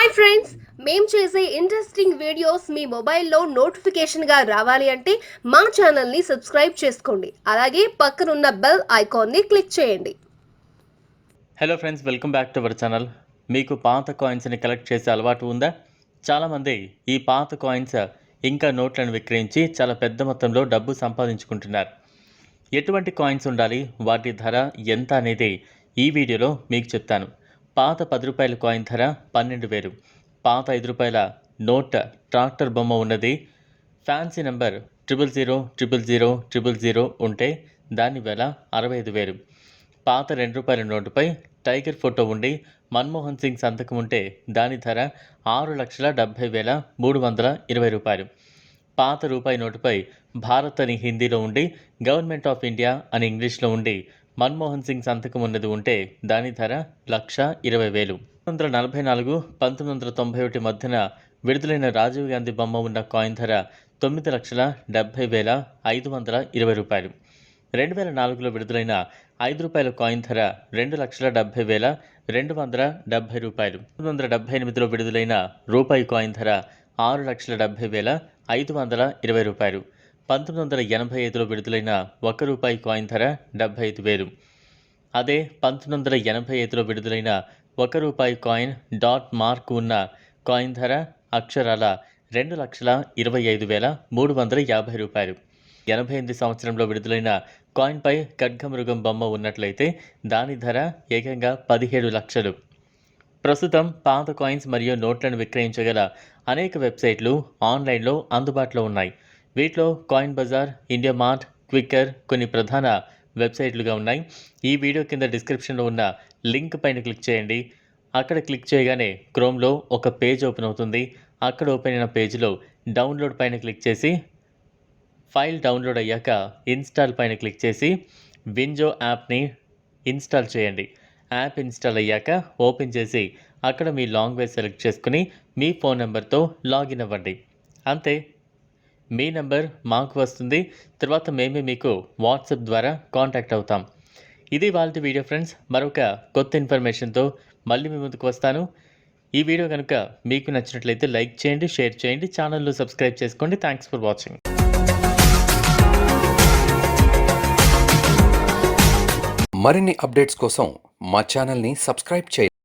Hi friends మేము చేసే interesting videos మీ మొబైల్లో నోటిఫికేషన్గా రావాలి అంటే మా ఛానల్ని సబ్స్క్రైబ్ చేసుకోండి. అలాగే పక్కనున్న బెల్ ఐకాన్ని క్లిక్ చేయండి. Hello friends welcome back to our channel మీకు పాత కాయిన్స్ని కలెక్ట్ చేసే అలవాటు ఉందా? చాలామంది ఈ పాత కాయిన్స్ ఇంకా నోట్లను విక్రయించి చాలా పెద్ద మొత్తంలో డబ్బు సంపాదించుకుంటున్నారు. ఎటువంటి కాయిన్స్ ఉండాలి? వాటి ధర ఎంత అనేది ఈ వీడియోలో మీకు చెప్తాను. పాత పది రూపాయల కాయిన్ ధర పన్నెండు వేలు. పాత ఐదు రూపాయల నోట్ ట్రాక్టర్ బొమ్మ ఉన్నది. Fancy number triple zero triple zero triple zero ఉంటే దాని వేల అరవై ఐదు వేలు. పాత రెండు రూపాయల నోటుపై టైగర్ ఫోటో ఉండి మన్మోహన్ సింగ్ సంతకం ఉంటే దాని ధర ఆరు లక్షల డెబ్భై వేల మూడు వందల ఇరవై రూపాయలు. పాత రూపాయి నోటుపై భారత్ అని హిందీలో ఉండి గవర్నమెంట్ ఆఫ్ ఇండియా అని ఇంగ్లీష్లో ఉండి మన్మోహన్ సింగ్ సంతకం ఉన్నది ఉంటే దాని ధర లక్ష ఇరవై వేలు. పంతొమ్మిది వందల నలభై నాలుగు పంతొమ్మిది వందల తొంభై ఒకటి మధ్యన విడుదలైన రాజీవ్ గాంధీ బొమ్మ ఉన్న కాయిన్ ధర తొమ్మిది లక్షల డెబ్భై వేల ఐదు వందల ఇరవై రూపాయలు. రెండు వేల నాలుగులో విడుదలైన ఐదు రూపాయల కాయిన్ ధర రెండు లక్షల డెబ్భై వేల రెండు వందల డెబ్భై రూపాయలు. పంతొమ్మిది వందల డెబ్బై ఎనిమిదిలో విడుదలైన రూపాయి కాయిన్ ధర ఆరు లక్షల డెబ్భై వేల ఐదు వందల ఇరవై రూపాయలు. పంతొమ్మిది వందల ఎనభై ఐదులో విడుదలైన ఒక రూపాయి కాయిన్ ధర డెబ్బై ఐదు వేలు. అదే పంతొమ్మిది వందల ఎనభై ఐదులో విడుదలైన ఒక రూపాయి కాయిన్ డాట్ మార్క్ ఉన్న కాయిన్ ధర అక్షరాల రెండు లక్షల ఇరవై ఐదు వేల మూడు వందల యాభై రూపాయలు. ఎనభై ఎనిమిది సంవత్సరంలో విడుదలైన కాయిన్పై ఖడ్గమృగం బొమ్మ ఉన్నట్లయితే దాని ధర ఏకంగా పదిహేడు లక్షలు. ప్రస్తుతం పాత కాయిన్స్ మరియు నోట్లను విక్రయించగల అనేక వెబ్సైట్లు ఆన్లైన్లో అందుబాటులో ఉన్నాయి. వీటిలో coin Bazar IndiaMART Quikr కొన్ని ప్రధాన వెబ్సైట్లుగా ఉన్నాయి. ఈ వీడియో కింద డిస్క్రిప్షన్లో ఉన్న లింక్ పైన క్లిక్ చేయండి. అక్కడ క్లిక్ చేయగానే క్రోమ్లో ఒక పేజ్ ఓపెన్ అవుతుంది. అక్కడ ఓపెన్ అయిన పేజ్లో డౌన్లోడ్ పైన క్లిక్ చేసి ఫైల్ డౌన్లోడ్ అయ్యాక ఇన్స్టాల్ పైన క్లిక్ చేసి వింజో యాప్ని ఇన్స్టాల్ చేయండి. యాప్ ఇన్స్టాల్ అయ్యాక ఓపెన్ చేసి అక్కడ మీ లాంగ్వేజ్ సెలెక్ట్ చేసుకుని మీ ఫోన్ నెంబర్తో లాగిన్ అవ్వండి. అంతే మీ నెంబర్ మాకు వస్తుంది. తర్వాత మేమే మీకు వాట్సాప్ ద్వారా కాంటాక్ట్ అవుతాం. ఇది వాళ్ళ వీడియో ఫ్రెండ్స్. మరొక కొత్త ఇన్ఫర్మేషన్తో మళ్ళీ మీ ముందుకు వస్తాను. ఈ వీడియో కనుక మీకు నచ్చినట్లయితే లైక్ చేయండి షేర్ చేయండి ఛానల్లో సబ్స్క్రైబ్ చేసుకోండి. థ్యాంక్స్ ఫర్ వాచింగ్ మరిన్ని అప్డేట్స్ కోసం మా ఛానల్ని సబ్స్క్రైబ్ చేయండి.